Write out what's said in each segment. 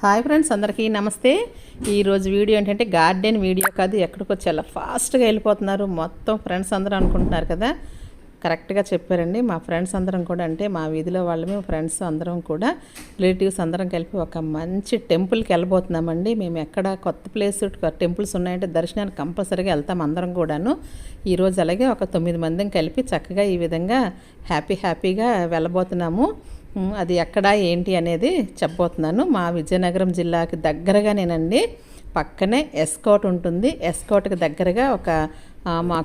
Hi friends అందరికీ నమస్తే. ఈరోజు వీడియో ఏంటంటే గార్డెన్ వీడియో కాదు ఎక్కడికి వచ్చి చాలా ఫాస్ట్గా వెళ్ళిపోతున్నారు. మొత్తం ఫ్రెండ్స్ అందరూ అనుకుంటున్నారు కదా. కరెక్ట్గా చెప్పారండి. మా ఫ్రెండ్స్ అందరం కూడా అంటే మా వీధిలో వాళ్ళమే ఫ్రెండ్స్ అందరం కూడా రిలేటివ్స్ అందరం కలిపి ఒక మంచి టెంపుల్కి వెళ్ళబోతున్నామండి. మేము ఎక్కడ కొత్త ప్లేస్ టెంపుల్స్ ఉన్నాయంటే దర్శనానికి కంపల్సరీగా వెళ్తాం అందరం కూడాను. ఈరోజు అలాగే ఒక తొమ్మిది మందిని కలిపి చక్కగా ఈ విధంగా హ్యాపీ హ్యాపీగా వెళ్ళబోతున్నాము. అది ఎక్కడ ఏంటి అనేది చెప్పబోతున్నాను. మా విజయనగరం జిల్లాకి దగ్గరగా నేనండి పక్కనే ఎస్కోట్ ఉంటుంది. ఎస్కోట్కి దగ్గరగా ఒక మా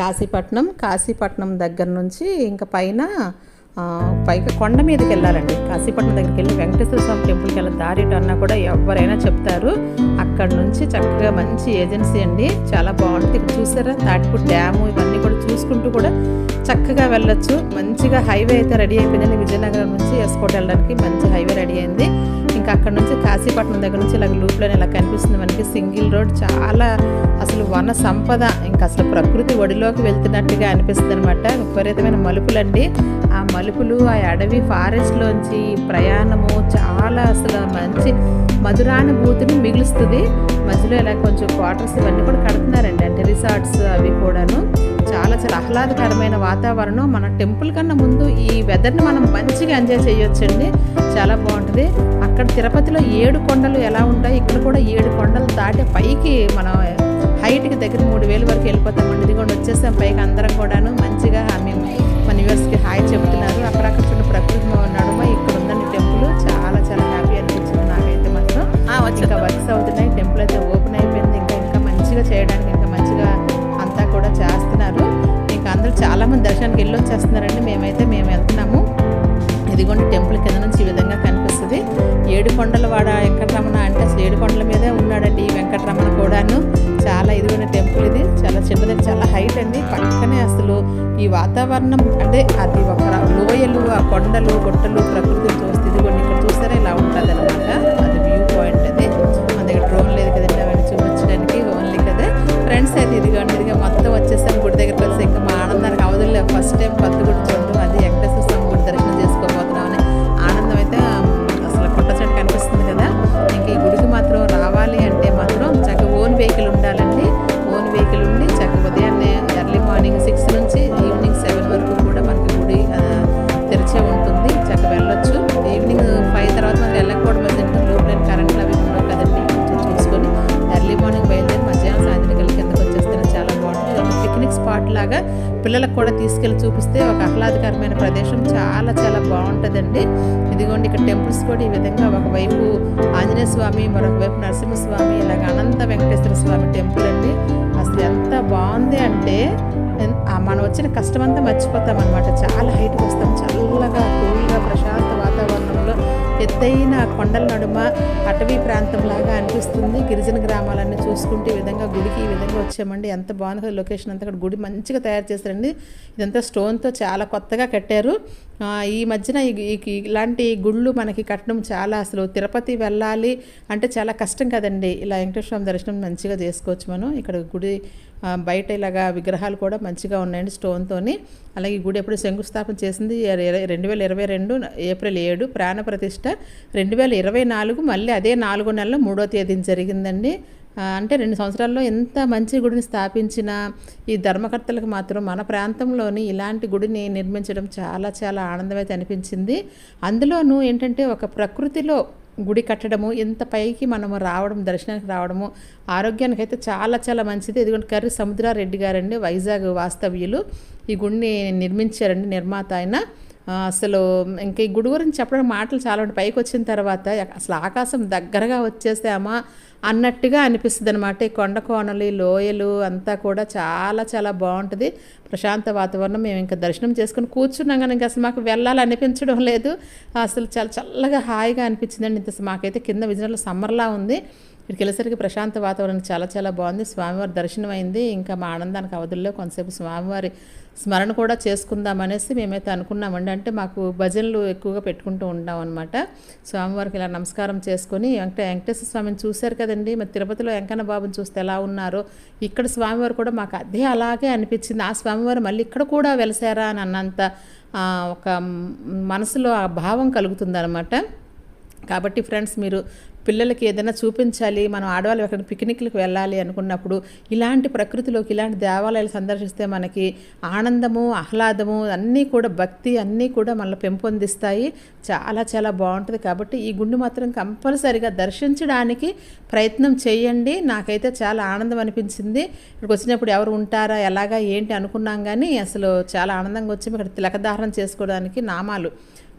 కాశీపట్నం. కాశీపట్నం దగ్గర నుంచి ఇంకా పైన పైగా కొండ మీదకి వెళ్ళాలండి. కాశీపట్నం దగ్గరికి వెళ్ళి వెంకటేశ్వర స్వామి టెంపుల్కి వెళ్ళి దారి అన్నా కూడా ఎవరైనా చెప్తారు. అక్కడ నుంచి చక్కగా మంచి ఏజెన్సీ అండి. చాలా బాగుంటుంది. ఇక్కడ చూసారా? తాటిపూడి డ్యాము ఇవన్నీ కూడా చూసుకుంటూ కూడా చక్కగా వెళ్ళొచ్చు. మంచిగా హైవే అయితే రెడీ అయిపోయిందండి. విజయనగరం నుంచి ఎస్కోట్ వెళ్ళడానికి మంచి హైవే రెడీ అయింది. ఇంకా అక్కడ నుంచి కాశీపట్నం దగ్గర నుంచి ఇలా లూప్లోనే ఇలా కనిపిస్తుంది మనకి. సింగిల్ రోడ్ చాలా అసలు వన సంపద ఇంకా అసలు ప్రకృతి ఒడిలోకి వెళ్తున్నట్టుగా అనిపిస్తుంది అనమాట విపరీతమైన మలుపులండి. ఆ మలుపులు ఆ అడవి ఫారెస్ట్లోంచి ప్రయాణము చాలా అసలు మంచి మధురానుభూతిని మిగులుస్తుంది. మధ్యలో ఇలా కొంచెం క్వార్టర్స్ ఇవన్నీ కూడా కడుతున్నారండి. అంటే రిసార్ట్స్ అవి కూడాను. చాలా చాలా ఆహ్లాదకరమైన వాతావరణం. మన టెంపుల్ కన్నా ముందు ఈ వెదర్ని మనం మంచిగా ఎంజాయ్ చేయొచ్చండి. చాలా బాగుంటుంది. అక్కడ తిరుపతిలో ఏడు కొండలు ఎలా ఉంటాయి? ఇక్కడ కూడా ఏడు కొండలు దాటి పైకి మనం హైట్కి దగ్గర మూడు వేలు వరకు వెళ్ళిపోతామండి ఇది కూడా వచ్చేసాం పైకి అందరం కూడాను. మంచిగా మేము మన యూఎస్కి హాయ్ చెబుతున్నారు. అక్కడక్కడ చూడ ప్రకృతి నడుమ ఇక్కడ ఉందండి టెంపుల్. చాలా చాలా హ్యాపీ అనిపించింది నాకైతే మాత్రం. ఇంకా వర్క్స్ అవుతున్నాయి. టెంపుల్ అయితే ఓపెన్ అయిపోయింది. ఇంకా ఇంకా మంచిగా చేయడానికి ఇంకా మంచిగా అంతా కూడా చేస్తున్నారు. ఇంకా అందరూ చాలా మంది దర్శనానికి వెళ్ళి వచ్చేస్తున్నారండి. మేమైతే మేము వెళ్తున్నాము. ఏడు వాడ వెంకటరమణ అంటే అసలు ఏడుకొండల మీదే ఉన్నాడండి ఈ వెంకటరమణ కూడాను. చాలా ఇదిగోండి టెంపుల్ ఇది. చాలా చిన్నది చాలా హైట్ అండి. పక్కనే అసలు ఈ వాతావరణం అంటే అది ఒక లోయలు ఆ కొండలు గుట్టలు ప్రకృతిని చూస్తే ఇదిగోండి ఇక్కడ చూస్తారా ఇలా ఉంటుంది అనమాట అది వ్యూ పాయింట్ అది. మన దగ్గర డ్రోన్ లేదు కదండి అవన్నీ చూపించడానికి ఓన్లీ కదా. ఫ్రెండ్స్ అయితే ఇదిగోండి ఇదిగా మొత్తం వచ్చేసాను గుడి దగ్గరికి వచ్చి ఇంకా మా ఆనందానికి అవధులు ఫస్ట్ టైం కొత్త గుడి ఆహ్లాదకరమైన ప్రదేశం. చాలా చాలా బాగుంటుందండి. ఇదిగోండి ఇక్కడ టెంపుల్స్ కూడా ఈ విధంగా ఒకవైపు ఆంజనేయ స్వామి మరొక వైపు నరసింహస్వామి ఇలాగ అనంత వెంకటేశ్వర స్వామి టెంపుల్ అండి. అసలు ఎంత బాగుంది అంటే మనం వచ్చిన కష్టమంతా మర్చిపోతాం అనమాట చాలా హైట్కి వస్తాం. చల్లగా కూల్గా ప్రశాంత వాతావరణం. ఎత్తైన కొండల నడుమ అటవీ ప్రాంతం లాగా అనిపిస్తుంది. గిరిజన గ్రామాలన్నీ చూసుకుంటే ఈ విధంగా గుడికి ఈ విధంగా వచ్చామండి. ఎంత బాగుంది లొకేషన్ అంతా. గుడి మంచిగా తయారు చేశారండి. ఇదంతా స్టోన్తో చాలా కొత్తగా కట్టారు. ఈ మధ్యన ఇలాంటి గుళ్ళు మనకి కట్టడం చాలా అసలు తిరుపతి వెళ్ళాలి అంటే చాలా కష్టం కదండి. ఇలా వెంకటేశ్వర స్వామి దర్శనం మంచిగా చేసుకోవచ్చు మనం. ఇక్కడ గుడి బయట ఇలాగా విగ్రహాలు కూడా మంచిగా ఉన్నాయండి స్టోన్తోని అలాగే ఈ గుడి ఎప్పుడు శంకుస్థాపన చేసింది రెండు వేల ఇరవై రెండు ఏప్రిల్ ఏడు ప్రాణ ప్రతిష్ట రెండు వేల ఇరవై నాలుగు మళ్ళీ అదే నాలుగో నెలలో మూడో తేదీన జరిగిందండి. అంటే రెండు సంవత్సరాల్లో ఎంత మంచి గుడిని స్థాపించిన ఈ ధర్మకర్తలకు మాత్రం మన ప్రాంతంలోని ఇలాంటి గుడిని నిర్మించడం చాలా చాలా ఆనందమైతే అనిపించింది. అందులోనూ ఏంటంటే ఒక ప్రకృతిలో గుడి కట్టడము ఇంత పైకి మనము రావడం దర్శనానికి రావడము ఆరోగ్యానికి అయితే చాలా చాలా మంచిది. ఎందుకంటే కర్రీ సముద్రారెడ్డి గారండి వైజాగ్ వాస్తవ్యులు. ఈ గుడిని నిర్మించారండి నిర్మాత ఆయన. అసలు ఇంకా ఈ గుడి గురించి చెప్పడం మాటలు చాలా ఉంటాయి పైకి వచ్చిన తర్వాత అసలు ఆకాశం దగ్గరగా వచ్చేసామా అన్నట్టుగా అనిపిస్తుంది అనమాట ఈ కొండ కోనలు ఈ లోయలు అంతా కూడా చాలా చాలా బాగుంటుంది. ప్రశాంత వాతావరణం మేము ఇంకా దర్శనం చేసుకుని కూర్చున్నాం కానీ ఇంకా అసలు మాకు వెళ్ళాలనిపించడం లేదు. అసలు చాలా చల్లగా హాయిగా అనిపించిందండి. ఇంత మాకైతే కింద విజయనగరం సమ్మర్లా ఉంది. ఇక్కడికి వెళ్ళేసరికి ప్రశాంత వాతావరణం చాలా చాలా బాగుంది. స్వామివారి దర్శనం అయింది. ఇంకా మా ఆనందానికి అవధుల్లో కొంతసేపు స్వామివారి స్మరణ కూడా చేసుకుందాం అనేసి మేమైతే అనుకున్నామండి. అంటే మాకు భజనలు ఎక్కువగా పెట్టుకుంటూ ఉంటాం అనమాట స్వామివారికి ఇలా నమస్కారం చేసుకొని వెంకట వెంకటేశ్వర స్వామిని చూశారు కదండి. మరి తిరుపతిలో వెంకన్న బాబుని చూస్తే ఎలా ఉన్నారో ఇక్కడ స్వామివారు కూడా మాకు అదే అలాగే అనిపించింది. ఆ స్వామివారు మళ్ళీ ఇక్కడ కూడా వెలిసారా అని అన్నంత ఒక మనసులో ఆ భావం కలుగుతుంది కాబట్టి ఫ్రెండ్స్ మీరు పిల్లలకి ఏదైనా చూపించాలి మనం ఆడవాళ్ళు ఎక్కడ పిక్నిక్లకు వెళ్ళాలి అనుకున్నప్పుడు ఇలాంటి ప్రకృతిలోకి ఇలాంటి దేవాలయాలు సందర్శిస్తే మనకి ఆనందము ఆహ్లాదము అన్నీ కూడా భక్తి అన్నీ కూడా మనల్ని పెంపొందిస్తాయి. చాలా చాలా బాగుంటుంది. కాబట్టి ఈ గుండు మాత్రం కంపల్సరిగా దర్శించడానికి ప్రయత్నం చేయండి. నాకైతే చాలా ఆనందం అనిపించింది. ఇక్కడికి వచ్చినప్పుడు ఎవరు ఉంటారా ఎలాగా ఏంటి అనుకున్నాం కానీ అసలు చాలా ఆనందంగా వచ్చి ఇక్కడ తిలకధారణ చేసుకోవడానికి నామాలు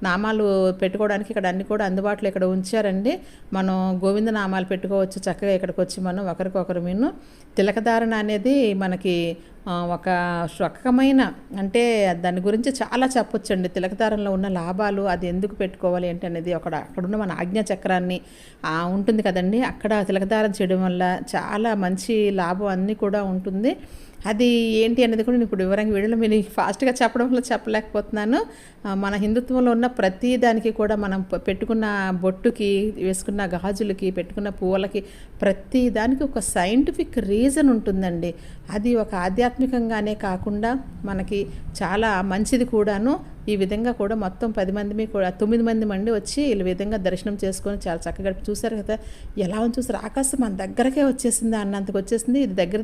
నామాలు పెట్టుకోవడానికి ఇక్కడ అన్ని కూడా అందుబాటులో ఇక్కడ ఉంచారండి. మనం గోవింద నామాలు పెట్టుకోవచ్చు చక్కగా ఇక్కడికి వచ్చి మనం ఒకరికొకరు మీను తిలకధారణ అనేది మనకి ఒక రకమైన అంటే దాని గురించి చాలా చెప్పొచ్చండి. తిలకదారంలో ఉన్న లాభాలు అది ఎందుకు పెట్టుకోవాలి ఏంటి అనేది అక్కడ అక్కడున్న మన ఆజ్ఞా చక్రాన్ని ఉంటుంది కదండి. అక్కడ తిలకదారం చేయడం వల్ల చాలా మంచి లాభం అన్నీ కూడా ఉంటుంది. అది ఏంటి అనేది కూడా నేను ఇప్పుడు వివరంగా వీడియోలో మీరు ఫాస్ట్గా చెప్పడం వల్ల చెప్పలేకపోతున్నాను. మన హిందుత్వంలో ఉన్న ప్రతి దానికి కూడా మనం పెట్టుకున్న బొట్టుకి వేసుకున్న గాజులకి పెట్టుకున్న పువ్వులకి ప్రతి దానికి ఒక సైంటిఫిక్ రీజన్ ఉంటుందండి. అది ఒక ఆధ్యాత్మికంగానే కాకుండా మనకి చాలా మంచిది కూడాను ఈ విధంగా కూడా మొత్తం పది మంది కూడా తొమ్మిది మంది మంది వచ్చి ఈ విధంగా దర్శనం చేసుకొని చాలా చక్కగా చూశారు కదా. ఎలా ఉంది చూసారు? ఆకాశం మన దగ్గరకే వచ్చేసింది అన్నంతకు వచ్చేసింది. ఇది దగ్గర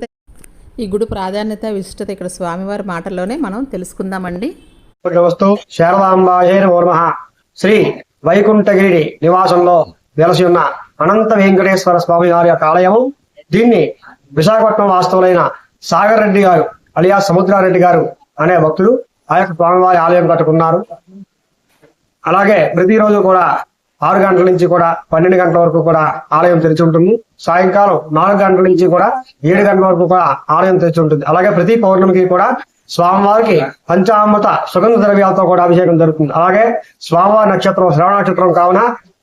ఈ గుడి ప్రాధాన్యత విశిష్టత ఇక్కడ స్వామివారి మాటల్లోనే మనం తెలుసుకుందామండి. శ్రీ వైకుంఠగిరి నివాసంలో వెలసి ఉన్న అనంత వెంకటేశ్వర స్వామి వారి యొక్క ఆలయము. దీన్ని విశాఖపట్నం వాస్తవులైన సాగర్ రెడ్డి గారు అలియా సముద్రారెడ్డి గారు అనే భక్తులు ఆ యొక్క స్వామివారి ఆలయం కట్టుకున్నారు. అలాగే ప్రతిరోజు కూడా ఆరు గంటల నుంచి కూడా పన్నెండు గంటల వరకు కూడా ఆలయం తెరిచి ఉంటుంది. సాయంకాలం నాలుగు గంటల నుంచి కూడా ఏడు గంటల వరకు కూడా ఆలయం తెరిచి ఉంటుంది. అలాగే ప్రతి పౌర్ణమికి కూడా స్వామివారికి పంచామృత సుగంధ ద్రవ్యాలతో కూడా అభిషేకం జరుగుతుంది. అలాగే స్వామివారి నక్షత్రం శ్రవణ నక్షత్రం కావున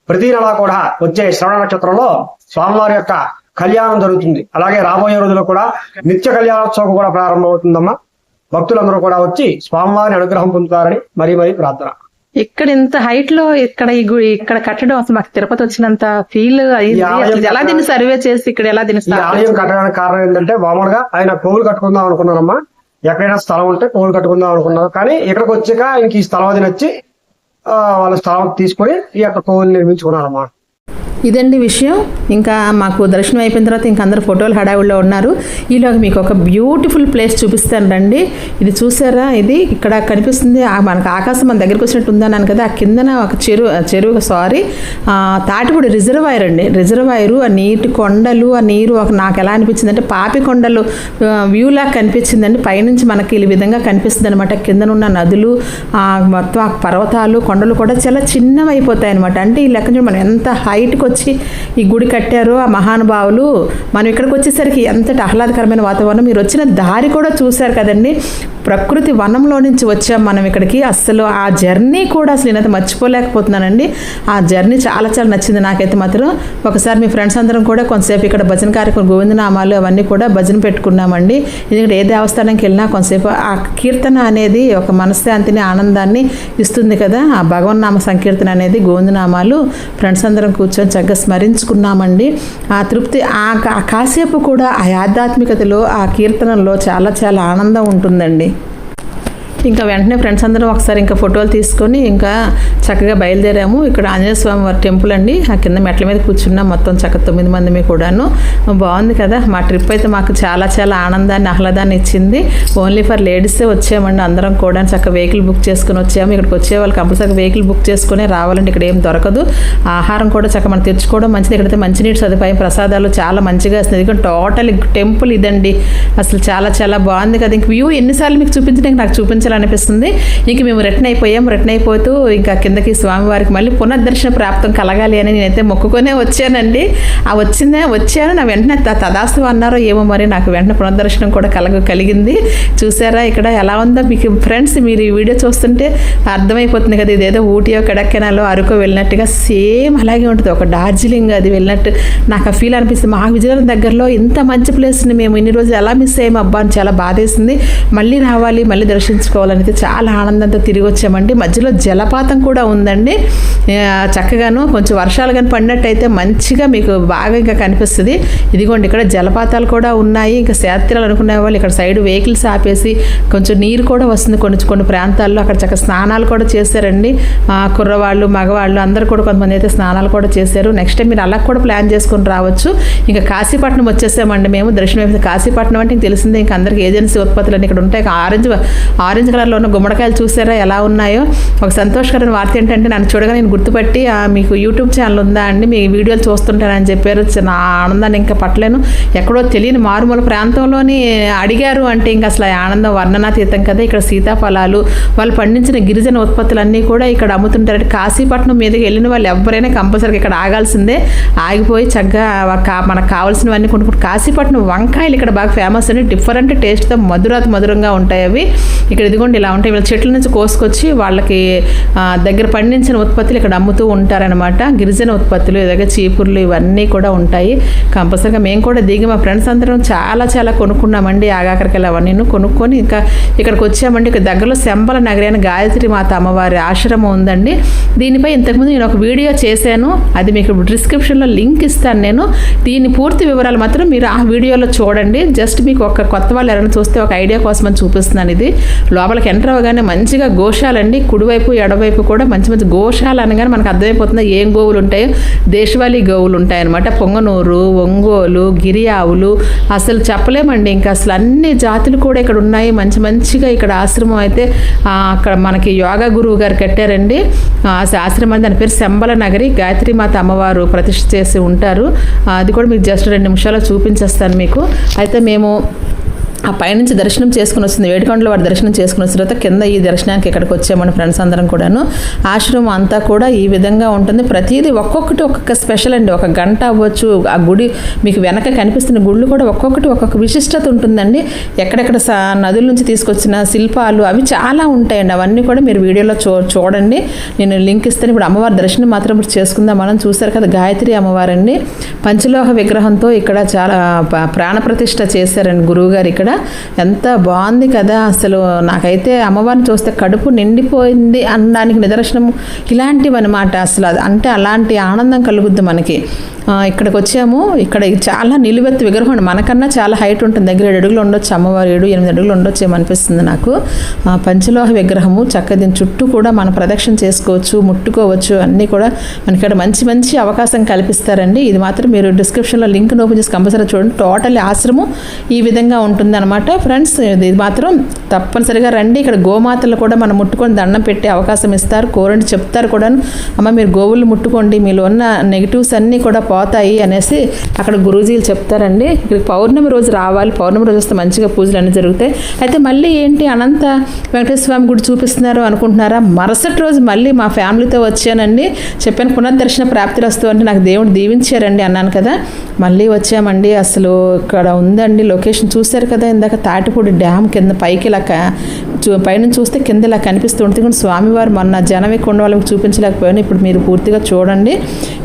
ప్రతి నెల కూడా వచ్చే శ్రవణ నక్షత్రంలో స్వామివారి యొక్క కళ్యాణం జరుగుతుంది. అలాగే రాబోయే రోజుల్లో కూడా నిత్య కళ్యాణోత్సవం కూడా ప్రారంభమవుతుందమ్మా. భక్తులందరూ కూడా వచ్చి స్వామివారి అనుగ్రహం పొందుతారని మరీ మరీ ప్రార్థన. ఇక్కడ ఇంత హైట్లో ఇక్కడ ఇక్కడ కట్టడం అసలు మాకు తిరుపతి వచ్చినంత ఫీల్ ఎలా దీన్ని సర్వే చేసి ఇక్కడ ఎలా దీన్ని start ఆలయం కట్టడానికి కారణం ఏంటంటే మామూలుగా ఆయన కోవులు కట్టుకుందాం అనుకున్నారమ్మా. ఎక్కడైనా స్థలం ఉంటే కోవులు కట్టుకుందాం అనుకున్నారు. కానీ ఇక్కడికి వచ్చాక ఇంక ఈ స్థలం అది నచ్చి ఆ, వాళ్ళ స్థలం తీసుకొని ఈ యొక్క కోవులు నిర్మించుకున్నారమ్మా. ఇదండి విషయం. ఇంకా మాకు దర్శనం అయిపోయిన తర్వాత ఇంకా అందరు ఫోటోలు హడావుల్లో ఉన్నారు. ఈలోగా మీకు ఒక బ్యూటిఫుల్ ప్లేస్ చూపిస్తాను రండి. ఇది చూసారా? ఇది ఇక్కడ కనిపిస్తుంది. ఆ మనకు ఆకాశం మన దగ్గరికి వచ్చినట్టు ఉందన్నాను కదా ఆ కిందన ఒక చెరువు చెరువు సారీ. తాటిపూడి రిజర్వాయర్ అండి. రిజర్వాయరు ఆ నీటి కొండలు ఆ నీరు ఒక నాకు ఎలా అనిపించింది అంటే పాపి కొండలు వ్యూ లాగా కనిపించిందండి. పైనుంచి మనకి ఈ విధంగా కనిపిస్తుంది అనమాట కిందనున్న నదులు ఆ మొత్తం ఆ పర్వతాలు కొండలు కూడా చాలా చిన్నవి అనమాట అంటే ఈ లెక్క మనం ఎంత హైట్కి వచ్చి ఈ గుడి కట్టారు. ఆ మహానుభావులు మనం ఇక్కడికి వచ్చేసరికి ఎంతటి ఆహ్లాదకరమైన వాతావరణం. మీరు వచ్చిన దారి కూడా చూశారు కదండి. ప్రకృతి వనంలో నుంచి వచ్చాం మనం ఇక్కడికి అస్సలు ఆ జర్నీ కూడా అసలు నేనైతే మర్చిపోలేకపోతున్నానండి. ఆ జర్నీ చాలా చాలా నచ్చింది నాకైతే మాత్రం. ఒకసారి మీ ఫ్రెండ్స్ అందరం కూడా కొంతసేపు ఇక్కడ భజన కార్యక్రమం గోవిందనామాలు అవన్నీ కూడా భజన పెట్టుకున్నామండి. ఎందుకంటే ఏ దేవస్థానంకి వెళ్ళినా కొంతసేపు ఆ కీర్తన అనేది ఒక మనశ్శాంతిని ఆనందాన్ని ఇస్తుంది కదా. ఆ భగవన్నామ సంకీర్తన అనేది గోవిందనామాలు. ఫ్రెండ్స్ అందరం కూర్చొని చక్కగా స్మరించుకున్నామండి. ఆ తృప్తి ఆ కా- ఆ కాసేపు కూడా ఆ ఆధ్యాత్మికతలో ఆ కీర్తనలో చాలా చాలా ఆనందం ఉంటుందండి. ఇంకా వెంటనే ఫ్రెండ్స్ అందరం ఒకసారి ఇంకా ఫోటోలు తీసుకొని ఇంకా చక్కగా బయలుదేరాము. ఇక్కడ ఆంజనేయ స్వామి వారి టెంపుల్ అండి. ఆ కింద మెట్ల మీద కూర్చున్నాం మొత్తం చక్కగా తొమ్మిది మంది కూడాను. బాగుంది కదా. మా ట్రిప్ అయితే మాకు చాలా చాలా ఆనందాన్ని ఆహ్లాదాన్ని ఇచ్చింది. ఓన్లీ ఫర్ లేడీసే వచ్చామండి. అందరం కూడా చక్కగా వెహికల్ బుక్ చేసుకుని వచ్చాము. ఇక్కడికి వచ్చే వాళ్ళు కంపల్సరీ వెహికల్ బుక్ చేసుకుని రావాలండి. ఇక్కడ ఏం దొరకదు. ఆహారం కూడా చక్కగా మనం తెచ్చుకోవడం మంచిది. ఇక్కడైతే మంచినీటి సదుపాయం ప్రసాదాలు చాలా మంచిగా వస్తుంది ఎందుకంటే టోటల్ టెంపుల్ ఇదండి. అసలు చాలా చాలా బాగుంది కదా. ఇంక వ్యూ ఎన్నిసార్లు మీకు చూపించడానికి నాకు అనిపిస్తుంది ఇంక మేము రిటర్న్ అయిపోయాం. రిటర్న్ అయిపోతూ ఇంకా కిందకి స్వామివారికి మళ్ళీ పునర్దర్శన ప్రాప్తం కలగాలి అని నేనైతే మొక్కుకొనే వచ్చానండి. ఆ వచ్చిందే వచ్చాను. నా వెంటనే త- తదాస్తు అన్నారో ఏమో మరి నాకు వెంటనే పునర్దర్శనం కూడా కలగ కలిగింది. చూసారా ఇక్కడ ఎలా ఉందో మీకు ఫ్రెండ్స్ మీరు ఈ వీడియో చూస్తుంటే అర్థమైపోతుంది కదా. ఇదేదో ఊటీయో కడక్కెనాలో అరకు వెళ్ళినట్టుగా సేమ్ అలాగే ఉంటుంది. ఒక డార్జిలింగ్ అది వెళ్ళినట్టు నాకు ఆ ఫీల్ అనిపిస్తుంది. మా విజయనగరం దగ్గరలో ఇంత మంచి ప్లేస్ని మేము ఇన్ని రోజులు ఎలా మిస్ అయ్యాము అబ్బా అని చాలా బాధేసింది. మళ్ళీ రావాలి మళ్ళీ దర్శించుకోవాలి. చేసుకోవాలని అయితే చాలా ఆనందంతో తిరిగి వచ్చామండి. మధ్యలో జలపాతం కూడా ఉందండి. చక్కగాను కొంచెం వర్షాలు కానీ పడినట్టయితే మంచిగా మీకు బాగా ఇంకా కనిపిస్తుంది. ఇదిగోండి ఇక్కడ జలపాతాలు కూడా ఉన్నాయి. ఇంకా సేత్రాలు అనుకునే వాళ్ళు ఇక్కడ సైడ్ వెహికల్స్ ఆపేసి కొంచెం నీరు కూడా వస్తుంది కొన్ని కొన్ని ప్రాంతాల్లో. అక్కడ చక్కగా స్నానాలు కూడా చేశారండి. కుర్రవాళ్ళు మగవాళ్ళు అందరూ కూడా కొంతమంది అయితే స్నానాలు కూడా చేశారు. నెక్స్ట్ టైం మీరు అలా కూడా ప్లాన్ చేసుకొని రావచ్చు. ఇంకా కాశీపట్నం వచ్చేసామండి మేము. దర్శనం కాశీపట్నం అంటే ఇంక తెలిసిందే. ఇంకా అందరికి ఏజెన్సీ ఉత్పత్తులు ఇక్కడ ఉంటాయి. ఆరెంజ్ ఆరెంజ్ కలర్లో ఉన్న గుమ్మడికాయలు చూసారా ఎలా ఉన్నాయో? ఒక సంతోషకరమైన వార్త ఏంటంటే నన్ను చూడగా నేను గుర్తుపట్టి మీకు యూట్యూబ్ ఛానల్ ఉందా అండి? మీ వీడియోలు చూస్తుంటారని చెప్పారు. నా ఆనందాన్ని ఇంకా పట్టలేను. ఎక్కడో తెలియని మారుమూల ప్రాంతంలోని అడిగారు అంటే ఇంకా అసలు ఆనందం వర్ణనాతీతం కదా. ఇక్కడ సీతాఫలాలు వాళ్ళు పండించిన గిరిజన ఉత్పత్తులన్నీ కూడా ఇక్కడ అమ్ముతుంటారు కాశీపట్నం మీదకి వెళ్ళిన వాళ్ళు ఎవరైనా కంపల్సరీగా ఇక్కడ ఆగాల్సిందే. ఆగిపోయి చక్కగా మనకు కావాల్సినవన్నీ కొనుక్కుంటు కాశీపట్నం వంకాయలు ఇక్కడ బాగా ఫేమస్ అండి డిఫరెంట్ టేస్ట్తో మధురాత మధురంగా ఉంటాయి అవి. ఇక్కడ ఇదిగోండి ఇలా ఉంటాయి వీళ్ళ చెట్ల నుంచి కోసుకొచ్చి వాళ్ళకి దగ్గర పండించిన ఉత్పత్తులు ఇక్కడ అమ్ముతూ ఉంటారనమాట గిరిజన ఉత్పత్తులు ఇలాగే చీపుర్లు ఇవన్నీ కూడా ఉంటాయి. కంపల్సరీగా మేము కూడా దిగి మా ఫ్రెండ్స్ అందరం చాలా చాలా కొనుక్కున్నామండి ఆగాకరికి అవన్నీ. కొనుక్కొని ఇంకా ఇక్కడికి వచ్చామండి. ఇక్కడ దగ్గరలో శంబల నగరి అని గాయత్రి మాత అమ్మవారి ఆశ్రమం ఉందండి. దీనిపై ఇంతకుముందు నేను ఒక వీడియో చేశాను. అది మీకు డిస్క్రిప్షన్లో లింక్ ఇస్తాను నేను. దీని పూర్తి వివరాలు మాత్రం మీరు ఆ వీడియోలో చూడండి. జస్ట్ మీకు ఒక కొత్త వాళ్ళు ఎవరైనా చూస్తే ఒక ఐడియా కోసం అని చూపిస్తున్నాను ఇది. లోపలికి ఎంటర్ అవ్వగానే మంచిగా గోశాలండి. కుడివైపు ఎడవైపు కూడా మంచి మంచి గోశాల అనగానే మనకు అర్థమైపోతుంది ఏం గోవులు ఉంటాయో. దేశవాళీ గోవులు ఉంటాయన్నమాట. పొంగనూరు ఒంగోలు గిరి ఆవులు అసలు చెప్పలేమండి. ఇంకా అసలు అన్ని జాతులు కూడా ఇక్కడ ఉన్నాయి. మంచి మంచిగా ఇక్కడ ఆశ్రమం అయితే అక్కడ మనకి యోగా గురువు గారు కట్టారండి. ఆ ఆశ్రమం దాని పేరు శంబల నగరి. గాయత్రీమాత అమ్మవారు ప్రతిష్ఠ చేసి ఉంటారు. అది కూడా మీకు జస్ట్ రెండు నిమిషాలు చూపించేస్తాను మీకు. అయితే మేము ఆ పైనుంచి దర్శనం చేసుకుని వస్తుంది వేడికొండలో వారి దర్శనం చేసుకుని వచ్చిన తర్వాత కింద ఈ దర్శనానికి ఇక్కడికి వచ్చామని ఫ్రెండ్స్ అందరం కూడాను. ఆశ్రమం అంతా కూడా ఈ విధంగా ఉంటుంది. ప్రతిదీ ఒక్కొక్కటి ఒక్కొక్క స్పెషల్ అండి. ఒక గంట అవ్వచ్చు ఆ గుడి మీకు వెనక కనిపిస్తున్న గుళ్ళు కూడా ఒక్కొక్కటి ఒక్కొక్క విశిష్టత ఉంటుందండి. ఎక్కడెక్కడ సా నదుల నుంచి తీసుకొచ్చిన శిల్పాలు అవి చాలా ఉంటాయండి. అవన్నీ కూడా మీరు వీడియోలో చూ చూడండి. నేను లింక్ ఇస్తాను. ఇప్పుడు అమ్మవారి దర్శనం మాత్రం ఇప్పుడు చేసుకుందాం. మనం చూసారు కదా గాయత్రి అమ్మవారండి. పంచలోహ విగ్రహంతో ఇక్కడ చాలా ప్రాణప్రతిష్ఠ చేశారండి గురువుగారు ఇక్కడ. ఎంత బాగుంది కదా అసలు. నాకైతే అమ్మవారిని చూస్తే కడుపు నిండిపోయింది అనడానికి నిదర్శనం ఇలాంటివన్నమాట అసలు. అది- అంటే అలాంటి ఆనందం కలుగుద్ది మనకి. ఇక్కడికి వచ్చాము. ఇక్కడ చాలా నిలువెత్తు విగ్రహం. అండి. మనకన్నా చాలా హైట్ ఉంటుంది. దగ్గర ఏడు అడుగులు ఉండొచ్చు. అమ్మవారు ఏడు ఎనిమిది అడుగులు ఉండొచ్చు అనిపిస్తుంది నాకు. పంచలోహ విగ్రహము చక్కగా దీని చుట్టూ కూడా మన ప్రదక్షిణ చేసుకోవచ్చు ముట్టుకోవచ్చు. అన్నీ కూడా మనకి ఇక్కడ మంచి మంచి అవకాశం కల్పిస్తారండి. ఇది మాత్రం మీరు డిస్క్రిప్షన్లో లింక్ ఓపెన్ చేసి కంపల్సరీ చూడండి. టోటల్ ఆశ్రమం ఈ విధంగా ఉంటుందన్నమాట. ఫ్రెండ్స్ ఇది మాత్రం తప్పనిసరిగా రండి. ఇక్కడ గోమాతలు కూడా మనం ముట్టుకొని దండం పెట్టే అవకాశం ఇస్తారు. కోరండి చెప్తారు కూడా అమ్మ మీరు గోవులు ముట్టుకోండి. మీలో ఉన్న నెగిటివ్స్ అన్నీ కూడా పోతాయి అనేసి అక్కడ గురూజీలు చెప్తారండి. ఇక్కడ పౌర్ణమి రోజు రావాలి. పౌర్ణమి రోజు వస్తే మంచిగా పూజలు అన్నీ జరుగుతాయి. అయితే మళ్ళీ ఏంటి అనంత వెంకటేశ్వర స్వామి గుడి చూపిస్తున్నారు అనుకుంటున్నారా? మరుసటి రోజు మళ్ళీ మా ఫ్యామిలీతో వచ్చానండి. చెప్పాను పునర్దర్శన ప్రాప్తి వస్తూ అంటే నాకు దేవుడు దీవించారండి అన్నాను కదా. మళ్ళీ వచ్చామండి. అసలు ఇక్కడ ఉందండి లొకేషన్ చూశారు కదా. ఇందాక తాటిపూడి డ్యామ్ కింద పైకి ఇలా పైనుంచి చూస్తే కింద ఇలా కనిపిస్తూ ఉంటుంది. కానీ స్వామివారు మొన్న జనం ఎక్కువ వాళ్ళకి చూపించలేకపోయాను. ఇప్పుడు మీరు పూర్తిగా చూడండి.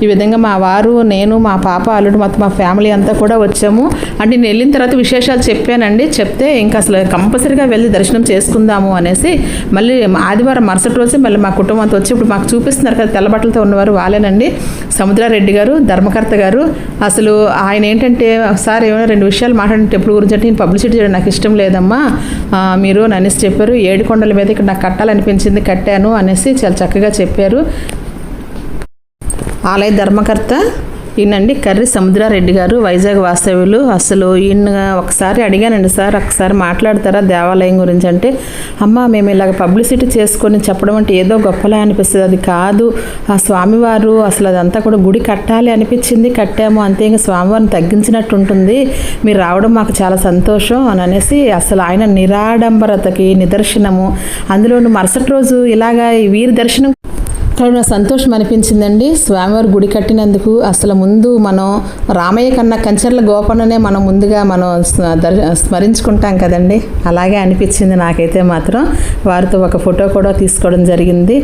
ఈ విధంగా మా వారు నేను మా పాప అల్లుడు మొత్తం మా ఫ్యామిలీ అంతా కూడా వచ్చాము. అంటే నేను వెళ్ళిన తర్వాత విశేషాలు చెప్పానండి. చెప్తే ఇంకా అసలు కంపల్సరీగా వెళ్ళి దర్శనం చేసుకుందాము అనేసి మళ్ళీ ఆదివారం మరుసటి రోజు మళ్ళీ మా కుటుంబంతో వచ్చి ఇప్పుడు మాకు చూపిస్తున్నారు కదా తెల్లబట్టలతో ఉన్నవారు వాళ్ళేనండి. సముద్రారెడ్డి గారు ధర్మకర్త గారు. అసలు ఆయన ఏంటంటే సార్ ఏమైనా రెండు విషయాలు మాట్లాడిన టెంపుల్ గురించి అంటే నేను పబ్లిసిటీ చేయడం నాకు ఇష్టం లేదమ్మా. మీరు అని చెప్పారు. చెప్పారు ఏడు కొండల మీద ఇక్కడ నాకు కట్టాలనిపించింది కట్టాను అనేసి చాలా చక్కగా చెప్పారు. ఆలయ ధర్మకర్త ఈయనండి కర్రి సముద్రారెడ్డి గారు వైజాగ్ వాస్తవ్యులు. అసలు ఈయన ఒకసారి అడిగానండి సార్ ఒకసారి మాట్లాడతారా దేవాలయం గురించి? అంటే అమ్మ మేము ఇలాగ పబ్లిసిటీ చేసుకొని చెప్పడం అంటే ఏదో గొప్పలా అనిపిస్తుంది. అది కాదు ఆ స్వామివారు అసలు అదంతా కూడా గుడి కట్టాలి అనిపించింది కట్టాము. అంతే ఇంకా స్వామివారిని తగ్గించినట్టు ఉంటుంది. మీరు రావడం మాకు చాలా సంతోషం అని అనేసి అసలు ఆయన నిరాడంబరతకి నిదర్శనము. అందులోను మరుసటి రోజు ఇలాగా వీరి దర్శనం అక్కడ సంతోషం అనిపించిందండి. స్వామివారి గుడి కట్టినందుకు అసలు ముందు మనం రామయ్య కన్నా కంచర్ల గోపన్ననే మనం ముందుగా మనం స్మరించుకుంటాం కదండి. అలాగే అనిపించింది నాకైతే మాత్రం. వారితో ఒక ఫోటో కూడా తీసుకోవడం జరిగింది.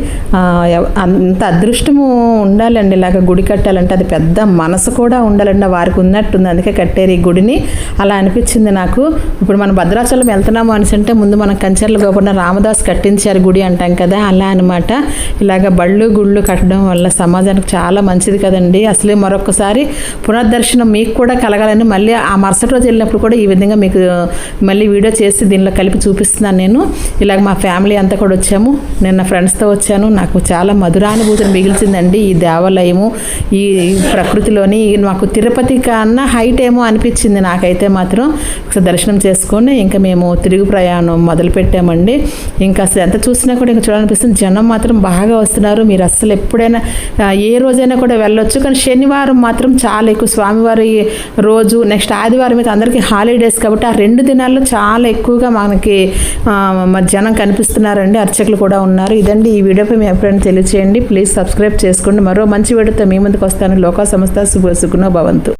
అంత అదృష్టము ఉండాలండి. ఇలాగ గుడి కట్టాలంటే అది పెద్ద మనసు కూడా ఉండాలండి. వారికి ఉన్నట్టుంది. అందుకే కట్టారు ఈ గుడిని. అలా అనిపించింది నాకు. ఇప్పుడు మనం భద్రాచలం వెళ్తున్నాము అని అంటే ముందు మనం కంచర్ల గోపన్న రామదాస్ కట్టించారు గుడి అంటాం కదా. అలా అనమాట ఇలాగ బళ్ళు గుళ్ళు కట్టడం వల్ల సమాజానికి చాలా మంచిది కదండి. అసలే మరొకసారి పునర్దర్శనం మీకు కూడా కలగాలని మళ్ళీ ఆ మరుసటి రోజు వెళ్ళినప్పుడు కూడా ఈ విధంగా మీకు మళ్ళీ వీడియో చేసి దీనిలో కలిపి చూపిస్తున్నాను నేను. ఇలాగ మా ఫ్యామిలీ అంతా కూడా వచ్చాము. నిన్న ఫ్రెండ్స్తో వచ్చాను. నాకు చాలా మధురానుభూతిని మిగిల్చిందండి ఈ దేవాలయము. ఈ ప్రకృతిలోని మాకు తిరుపతి కన్నా హైట్ ఏమో అనిపించింది నాకైతే మాత్రం. ఒకసారి దర్శనం చేసుకొని ఇంకా మేము తిరుగు ప్రయాణం మొదలుపెట్టామండి. ఇంకా అసలు ఎంత చూసినా కూడా ఇంకా చూడాలనిపిస్తుంది. జనం మాత్రం బాగా వస్తున్నారు. మీరు అస్సలు ఎప్పుడైనా ఏ రోజైనా కూడా వెళ్ళొచ్చు. కానీ శనివారం మాత్రం చాలా ఎక్కువ స్వామివారి రోజు నెక్స్ట్ ఆదివారం అయితే అందరికీ హాలిడేస్ కాబట్టి ఆ రెండు దినాల్లో చాలా ఎక్కువగా మనకి జనం కనిపిస్తున్నారండి. అర్చకులు కూడా ఉన్నారు. ఇదండి ఈ వీడియోపై మీ అభిప్రాయం తెలియచేయండి. ప్లీజ్ సబ్స్క్రైబ్ చేసుకోండి. మరో మంచి వీడియోతో మీ ముందుకు వస్తాను. లోకా సంస్థ శుభ సుఖనో భవంతు.